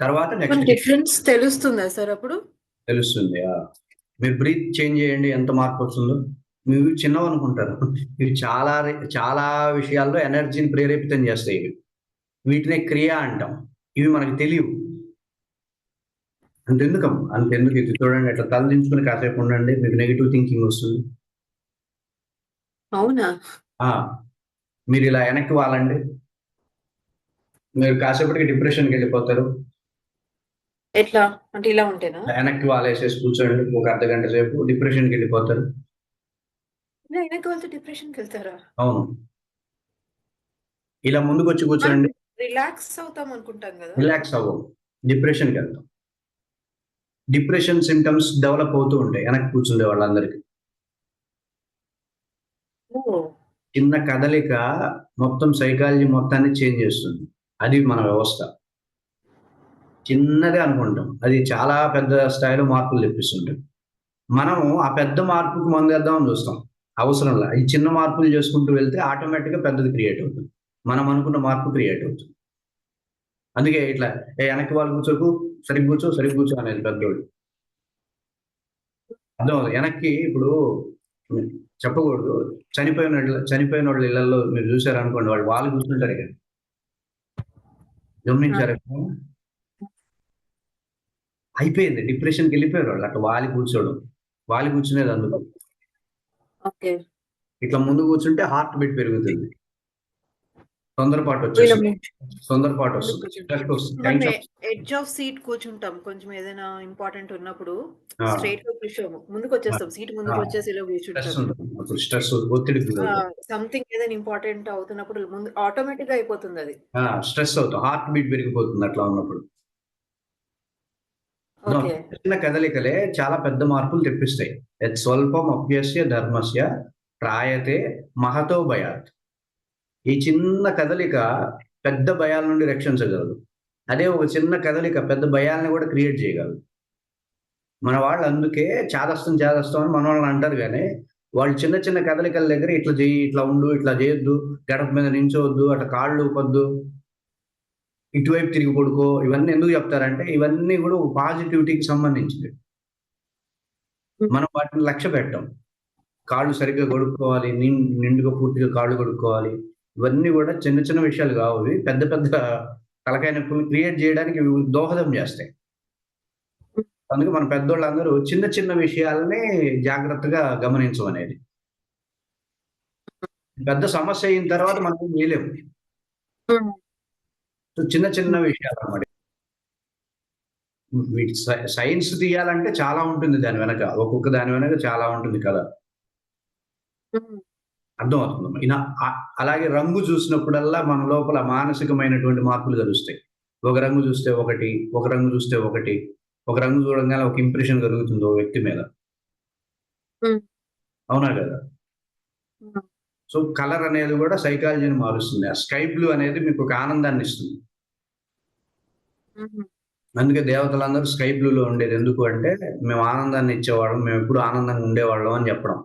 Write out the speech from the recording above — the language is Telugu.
తర్వాత నెక్స్ట్ డిఫరెన్స్ తెలుస్తుందా సార్ అప్పుడు? తెలుస్తుంది. మీరు బ్రీత్ చేంజ్ చేయండి ఎంత మార్పు వస్తుందో. మీరు చిన్నవి అనుకుంటారు. ఇవి చాలా చాలా విషయాల్లో ఎనర్జీని ప్రేరేపితం చేస్తాయి ఇవి. వీటినే క్రియ అంటాం. ఇవి మనకు తెలియవు. అంతెందుకం అంతెందుకు ఇది చూడండి ఇట్లా తలదించుకుని కాసేపు ఉండండి మీకు నెగిటివ్ థింకింగ్ వస్తుంది. అవునా? మీరు ఇలా వెనక్కి వాలండి. మీరు కాసేపటికి డిప్రెషన్కి వెళ్ళిపోతారు. ఎట్లా? అంటే ఇలా ఉంటేనా? వెనక్కి వాలేసేసి కూర్చోండి ఒక అర్ధ గంట సేపు డిప్రెషన్కి వెళ్ళిపోతారు. వెనక్కి వెళ్తే డిప్రెషన్కి వెళ్తారా? అవును. ఇలా ముందుకు వచ్చి కూర్చోండి రిలాక్స్ అవుతాం అనుకుంటాం కదా. రిలాక్స్ అవ్వం. డిప్రెషన్కి వెళ్తాం. డిప్రెషన్ సిమ్టమ్స్ డెవలప్ అవుతూ ఉంటాయి వెనక్కి కూర్చుండే వాళ్ళందరికీ. చిన్న కదలిక మొత్తం సైకాలజీ మొత్తాన్ని చేంజ్ చేస్తుంది. అది మన వ్యవస్థ. చిన్నదే అనుకుంటాం. అది చాలా పెద్ద స్థాయిలో మార్పులు తెప్పిస్తుంటుంది మనం ఆ పెద్ద మార్పుకు మందేద్దామని చూస్తాం. అవసరం లేదు. ఈ చిన్న మార్పులు చేసుకుంటూ వెళ్తే ఆటోమేటిక్గా పెద్దది క్రియేట్ అవుతుంది. మనం అనుకున్న మార్పు క్రియేట్ అవుతుంది. అందుకే ఇట్లా ఏ వెనక్కి వాళ్ళు కూర్చోకు సరిగ్గా కూర్చో సరిగ్గా కూర్చో అనేది పెద్దోడు అర్థం. వెనక్కి ఇప్పుడు చెప్పకూడదు. చనిపోయిన చనిపోయిన వాళ్ళ ఇళ్ళలో మీరు చూసారు అనుకోండి వాళ్ళు వాళ్ళు కూర్చుంటారు ఇక గమనించారు అయిపోయింది. డిప్రెషన్కి వెళ్ళిపోయారు వాళ్ళు. అట్లా వాలి కూర్చోవడం వాలి కూర్చునేది అందుకు ఓకే. ఇట్లా ముందు కూర్చుంటే హార్ట్ బీట్ పెరుగుతుంది. తొందరపాటు వచ్చేస్తుంది తొందరపాటు వస్తుంది. ఎడ్జ్ ఆఫ్ సీట్ కూర్చుంటాం. కొంచెం ఏదైనా ఇంపార్టెంట్ ఉన్నప్పుడు స్ట్రైట్గా కూర్చోము. ముందుకు వచ్చేస్తాం. సీట్ ముందుకు. వచ్చేసి ఇలా కూర్చుంటాం. స్ట్రెస్ ఒత్తిడి సంథింగ్ ఏదైనా ఇంపార్టెంట్ అవుతున్నప్పుడు ముందు ఆటోమేటిక్గా అయిపోతుంది అది. స్ట్రెస్ అవుతాం. హార్ట్ బీట్ పెరిగిపోతుంది అట్లా ఉన్నప్పుడు. చిన్న కదలికలే చాలా పెద్ద మార్పులు తెప్పిస్తాయి. స్వల్పం అభ్యస్య ధర్మస్య ప్రాయతే మహతో భయాత్. ఈ చిన్న కదలిక పెద్ద భయాల నుండి రక్షించగలదు. అదే ఒక చిన్న కదలిక పెద్ద భయాల్ని కూడా క్రియేట్ చేయగలదు. మన వాళ్ళు అందుకే చాదస్తం చాదస్తం అని మన వాళ్ళని అంటారు కానీ వాళ్ళు చిన్న చిన్న కదలికల దగ్గర ఇట్లా చేయి ఇట్లా ఉండు ఇట్లా చేయొద్దు గడప మీద నించోవద్దు అట్లా కాళ్ళు ఊపొద్దు ఇటువైపు తిరిగి పడుకో ఇవన్నీ ఎందుకు చెప్తారంటే ఇవన్నీ కూడా పాజిటివిటీకి సంబంధించింది మనం వాటిని లక్ష్య పెట్టాం. కాళ్ళు సరిగ్గా కొడుక్కోవాలి నిండుగా పూర్తిగా కాళ్ళు కొడుక్కోవాలి. ఇవన్నీ కూడా చిన్న చిన్న విషయాలు కావు. పెద్ద పెద్ద తలకాయ నొప్పులు క్రియేట్ చేయడానికి ఇవి దోహదం చేస్తాయి. అందుకే మన పెద్దోళ్ళందరూ చిన్న చిన్న విషయాలని జాగ్రత్తగా గమనించమనేది పెద్ద సమస్య అయిన తర్వాత మనం చేయలేము సో చిన్న చిన్న విషయాలు అన్నమాట సైన్స్ తీయాలంటే చాలా ఉంటుంది దాని వెనక. ఒక్కొక్క దాని వెనక చాలా ఉంటుంది కదా అర్థం అవుతుంది ఇలా ఆ- అలాగే రంగు చూసినప్పుడల్లా మన లోపల మానసికమైనటువంటి మార్పులు కలుస్తాయి. ఒక రంగు చూస్తే ఒకటి ఒక రంగు చూస్తే ఒకటి ఒక రంగు చూడగానే ఒక ఇంప్రెషన్ కలుగుతుంది ఓ వ్యక్తి మీద. Hmm. అవునా కదా? Hmm. సో కలర్ అనేది కూడా సైకాలజీని మారుస్తుంది. ఆ స్కై బ్లూ అనేది మీకు ఒక ఆనందాన్ని ఇస్తుంది. అందుకే దేవతలందరూ స్కై బ్లూలో ఉండేది. ఎందుకు అంటే మేము ఆనందాన్ని ఇచ్చేవాళ్ళం మేము ఎప్పుడు ఆనందంగా ఉండేవాళ్ళం అని చెప్పడం.